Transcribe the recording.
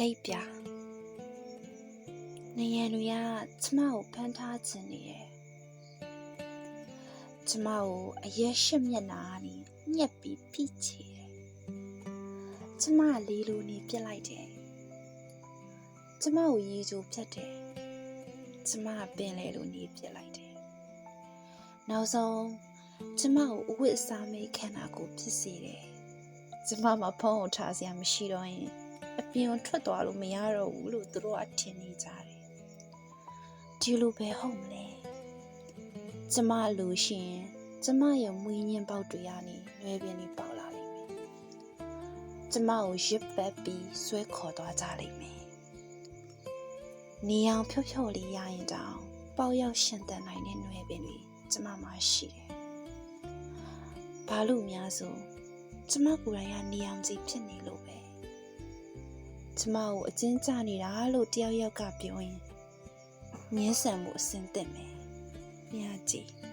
လိပ်ပြနေရန်တွေကကျမကိုဖမ်းထားခြင်းနေရဲ့ကျမကိုအရက်ရှစ်မျက်နှာကနေညက်ပြီးဖိချေတယ်ကျမလေးလိုနေပြစ်လိုက်တယ်ကျမကိုရေချိုဖြတ်တယ်ကျမပင်လေလိုနေပြစ်လိုက်တယ်နောက်ဆုံးကျမကိုအဝတ်အစားမေးခန္ဓာကိုဖြစ်စေတယ်ကျမမှာဖုံးကိုထားစရာမရှိတော့ရင် အပြင်ကိုထွက်သွားလို့မရတော့ဘူးလို့သူတို့အထင်နေကြတယ်ဒီလိုပဲဟုတ်မလဲကျမလူရှင်ကျမရဲ့မွေးညင်းပေါက်တွေကနေလွယ်ပြင်းနေပေါက်လာလိမ့်မယ်ကျမကိုရစ်ပတ်ပြီးဆွဲခေါ်သွားကြလိမ့်မယ်နေအောင်ဖြော့ဖြော့လေးရရင်တောင်ပေါက်ရောက်ရှင်တန်နိုင်တဲ့နွယ်ပင်တွေကျမမှာရှိတယ်ဘာလို့များဆိုကျမကိုယ်တိုင်ကနေအောင်ကြီးဖြစ်နေလို့ပဲ ကျမကိုအကျဉ်းချနေတာလို့တယောက်ယောက်ကပြောရင်ငင်းဆန်မှုအစင်တက်မယ်။မြာကြည့်